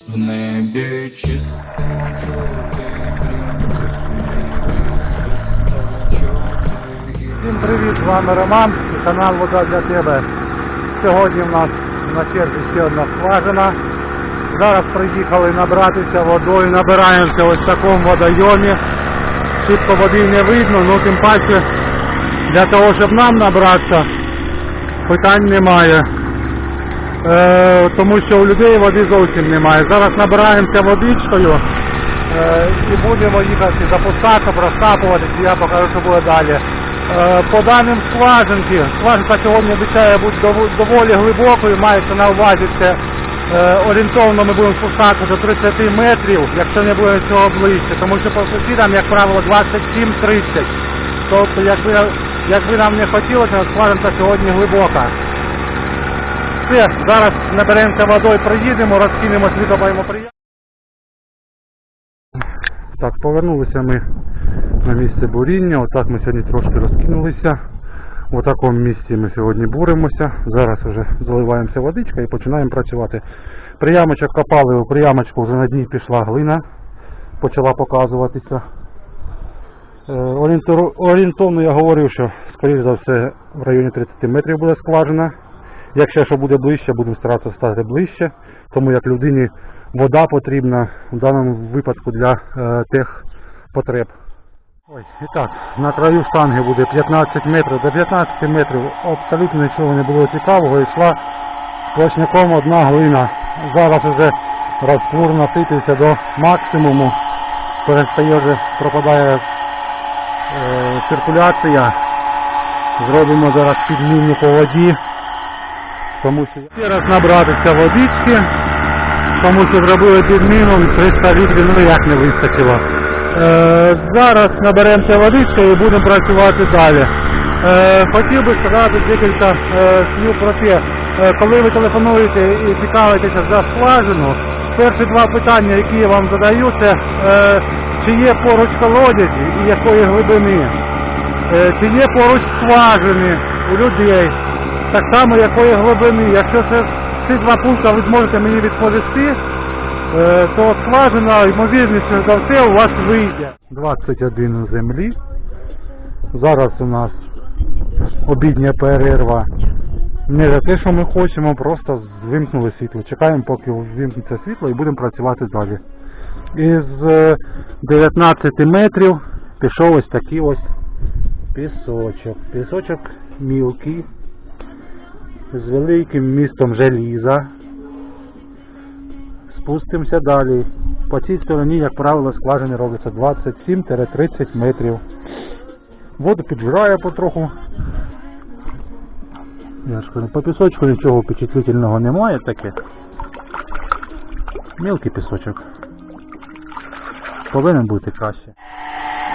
В небі чисто чути грім, привіт, з вами Роман і канал Вода для тебе. Сьогодні в нас на черзі ще одна скважина. Зараз приїхали набратися водою, набираємося ось в такому водойомі. Шибко води не видно, ну тим паче для того, щоб нам набратися, питань немає. Е, тому що у людей води зовсім немає. Зараз набираємося водичкою е, і будемо їхати запускати, розкапуватися, я покажу, що буде далі. Е, по даним скважинки, скважинка сьогодні обіцяє бути доволі глибокою, мається на увазі це орієнтовно ми будемо спускатися до 30 метрів, якщо не буде цього ближче, тому що по сусідам, як правило, 27-30. Тобто, якби, якби нам не хотілося, скважинка сьогодні глибока. Все, зараз наберемося водою, приїдемо, розкинемо світло, приїхати. Так, повернулися ми на місце буріння. Отак ми сьогодні трошки розкинулися. У такому місці ми сьогодні буримося. Зараз вже заливаємося водичка і починаємо працювати. Приямочок копали, у приямочку вже на дні пішла глина, почала показуватися. Е, Орієнтовно я говорив, що скоріш за все в районі 30 метрів буде скважина. Якщо що буде ближче, будемо старатися стати ближче, тому як людині вода потрібна в даному випадку для е, тих потреб. Ось, і так, на краю штанги буде 15 метрів. До 15 метрів абсолютно нічого не було цікавого. Йшла сплошняком одна глина. Зараз вже розтвор наситився до максимуму. Перестає вже пропадає е, циркуляція. Зробимо зараз підмінну по воді. Тому що ще раз набратися водички, тому що зробили підміну 300 літрів, ну як не вистачило. Е, зараз наберемося водички і будемо працювати далі. Е, хотів би сказати декілька е, слів про те, е, коли ви телефонуєте і цікавитеся за скважину, перші два питання, які я вам задаю, це е, чи є поруч колодязі і якої глибини. Е, Чи є поруч скважини у людей, так само якої глибини. Якщо це ці два пункти ви зможете мені відповісти, е, то скважина, ймовірніше за все, у вас вийде. 21 у землі. Зараз у нас обідня перерва. Не за те, що ми хочемо, просто вимкнули світло. Чекаємо, поки вимкнеться світло і будемо працювати далі. Із е, 19 метрів пішов ось такий ось пісочок. Пісочок мілкий, з великим містом желіза. Спустимося далі. По цій стороні, як правило, скважини робиться 27-30 метрів. Воду піджирає потроху. Я ж кажу, по пісочку нічого впечатлительного немає таке. Мілкий пісочок. Повинен бути краще.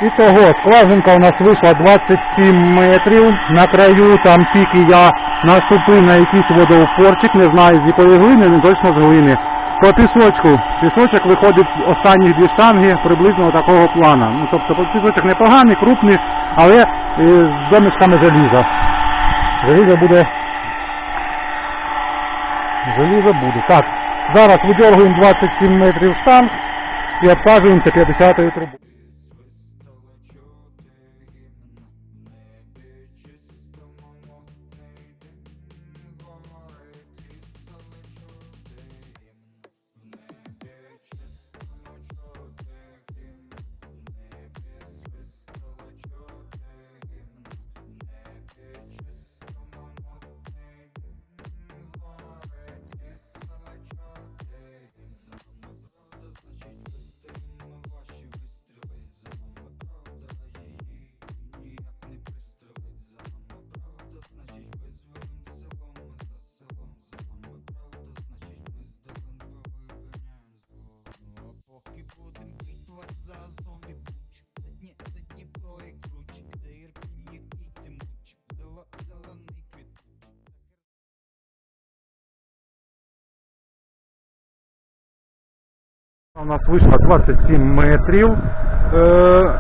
І того, скважинка у нас вийшла 27 метрів. На краю там тільки я наступив на якийсь водоупорчик, не знаю з якої глини, не точно з глини. По пісочку. Пісочок виходить останні дві штанги приблизно такого плана. Ну, тобто пісочок непоганий, крупний, але е, з домішками желіза. Желізо буде. Желізо буде. Так, зараз видергуємо 27 метрів штанг і обсаджуємося 50-ю трубою. У нас вийшло 27 метрів. Е,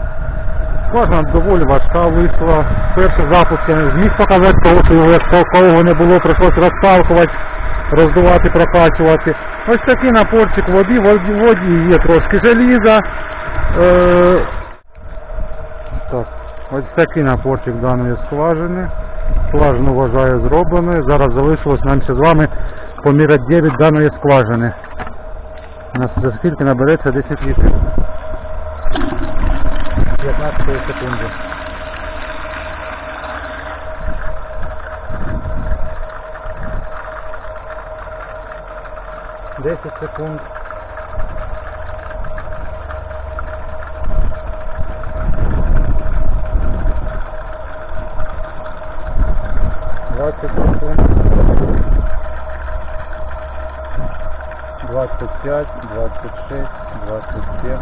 Скважина доволі важка вийшла. Перший запуск я не зміг показати, тому що його як такового не було, прийшлось розталкувати. роздувати, прокачувати. Ось такий напорчик води, в воді- є трошки желіза. Е, так, ось такий напорчик даної скважини. Скважину вважаю зробленою. Зараз залишилось нам ще з вами поміряти дебіт даної скважини. У нас за скільки набереться 10 літрів. 15 секунди. Десять секунд. 25, 26, 27.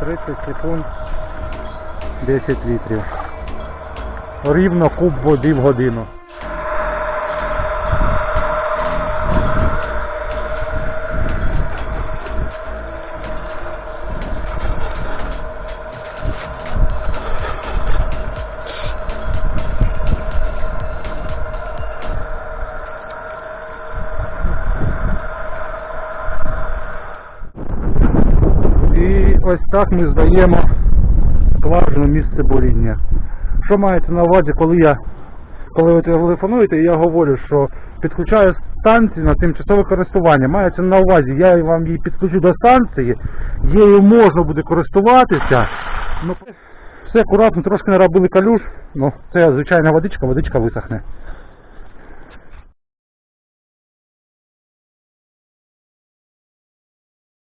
30 секунд 10 літрів. Рівно куб води в годину. Ось так ми здаємо скважину місце буріння. Що мається на увазі, коли я коли ви телефонуєте, і я говорю, що підключаю станцію на тимчасове користування. Мається на увазі, я вам її підключу до станції, її можна буде користуватися. Ну, все акуратно, трошки наробили калюш, ну це звичайна водичка, водичка висохне.